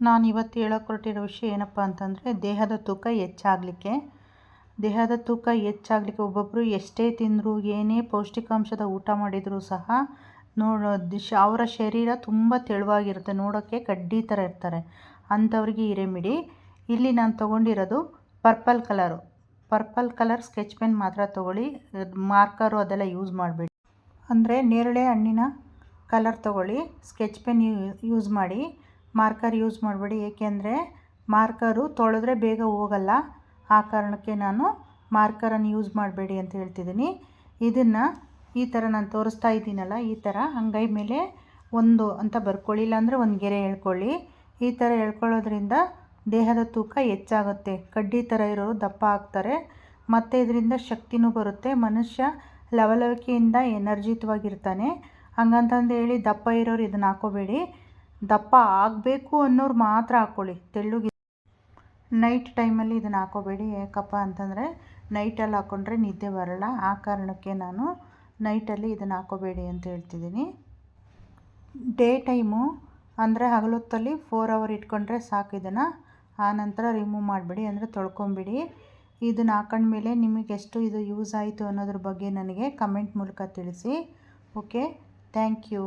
ನಾನು ಇವತ್ತು ಹೇಳೋಕೆ ಹೊರಟಿರೋ ವಿಷಯ ಏನಪ್ಪ ಅಂತಂದರೆ, ದೇಹದ ತೂಕ ಹೆಚ್ಚಾಗಲಿಕ್ಕೆ. ದೇಹದ ತೂಕ ಹೆಚ್ಚಾಗಲಿಕ್ಕೆ ಒಬ್ಬೊಬ್ಬರು ಎಷ್ಟೇ ತಿಂದರೂ, ಏನೇ ಪೌಷ್ಟಿಕಾಂಶದ ಊಟ ಮಾಡಿದರೂ ಸಹ ನೋಡೋ, ದಿಶ, ಅವರ ಶರೀರ ತುಂಬ ತೆಳುವಾಗಿರುತ್ತೆ. ನೋಡೋಕ್ಕೆ ಕಡ್ಡಿ ಥರ ಇರ್ತಾರೆ. ಅಂಥವ್ರಿಗೆ ಈ ರೆಮಿಡಿ ಇಲ್ಲಿ ನಾನು ತೊಗೊಂಡಿರೋದು purple colour. Purple colour sketch pen ಮಾತ್ರ ತೊಗೊಳ್ಳಿ. ಮಾರ್ಕರು ಅದೆಲ್ಲ ಯೂಸ್ ಮಾಡಬೇಡಿ. ಅಂದರೆ ನೇರಳೆ ಹಣ್ಣಿನ ಕಲರ್ ತೊಗೊಳ್ಳಿ. ಸ್ಕೆಚ್ ಪೆನ್ ಯೂಸ್ ಮಾಡಿ. ಮಾರ್ಕರ್ ಯೂಸ್ ಮಾಡಬೇಡಿ. ಏಕೆಂದರೆ ಮಾರ್ಕರು ತೊಳೆದ್ರೆ ಬೇಗ ಹೋಗಲ್ಲ. ಆ ಕಾರಣಕ್ಕೆ ನಾನು ಮಾರ್ಕರನ್ನು ಯೂಸ್ ಮಾಡಬೇಡಿ ಅಂತ ಹೇಳ್ತಿದ್ದೀನಿ. ಇದನ್ನು ಈ ಥರ ನಾನು ತೋರಿಸ್ತಾ ಇದ್ದೀನಲ್ಲ, ಈ ಥರ ಅಂಗೈ ಮೇಲೆ ಒಂದು ಅಂತ ಬರ್ಕೊಳ್ಳಿ, ಇಲ್ಲಾಂದರೆ ಒಂದು ಗೆರೆ ಹೇಳ್ಕೊಳ್ಳಿ. ಈ ಥರ ಹೇಳ್ಕೊಳ್ಳೋದ್ರಿಂದ ದೇಹದ ತೂಕ ಹೆಚ್ಚಾಗುತ್ತೆ. ಕಡ್ಡಿ ಥರ ಇರೋರು ದಪ್ಪ ಆಗ್ತಾರೆ. ಮತ್ತು ಇದರಿಂದ ಶಕ್ತಿನೂ ಬರುತ್ತೆ. ಮನುಷ್ಯ ಲವಲವಿಕೆಯಿಂದ ಎನರ್ಜಿತವಾಗಿರ್ತಾನೆ. ಹಂಗಂತಂದು ಹೇಳಿ ದಪ್ಪ ಇರೋರು ಇದನ್ನು ಹಾಕೋಬೇಡಿ. ದಪ್ಪ ಆಗಬೇಕು ಅನ್ನೋರು ಮಾತ್ರ ಹಾಕ್ಕೊಳ್ಳಿ ತೆಳ್ಳಗೆ ನೈಟ್ ಟೈಮಲ್ಲಿ ಇದನ್ನು ಹಾಕೋಬೇಡಿ. ಯಾಕಪ್ಪ ಅಂತಂದರೆ ನೈಟಲ್ಲಿ ಹಾಕ್ಕೊಂಡ್ರೆ ನಿದ್ದೆ ಬರಲ್ಲ. ಆ ಕಾರಣಕ್ಕೆ ನಾನು ನೈಟಲ್ಲಿ ಇದನ್ನು ಹಾಕೋಬೇಡಿ ಅಂತ ಹೇಳ್ತಿದ್ದೀನಿ. ಡೇ ಟೈಮು ಅಂದರೆ ಹಗಲೊತ್ತಲ್ಲಿ ಫೋರ್ ಅವರ್ ಇಟ್ಕೊಂಡ್ರೆ ಸಾಕು ಇದನ್ನು. ಆ ನಂತರ ರಿಮೂವ್ ಮಾಡಿಬಿಡಿ ಅಂದರೆ ತೊಳ್ಕೊಂಬಿಡಿ. ಇದನ್ನು ಹಾಕೊಂಡ್ಮೇಲೆ ನಿಮಗೆ ಎಷ್ಟು ಇದು ಯೂಸ್ ಆಯಿತು ಅನ್ನೋದ್ರ ಬಗ್ಗೆ ನನಗೆ ಕಮೆಂಟ್ ಮೂಲಕ ತಿಳಿಸಿ. Okay, thank you.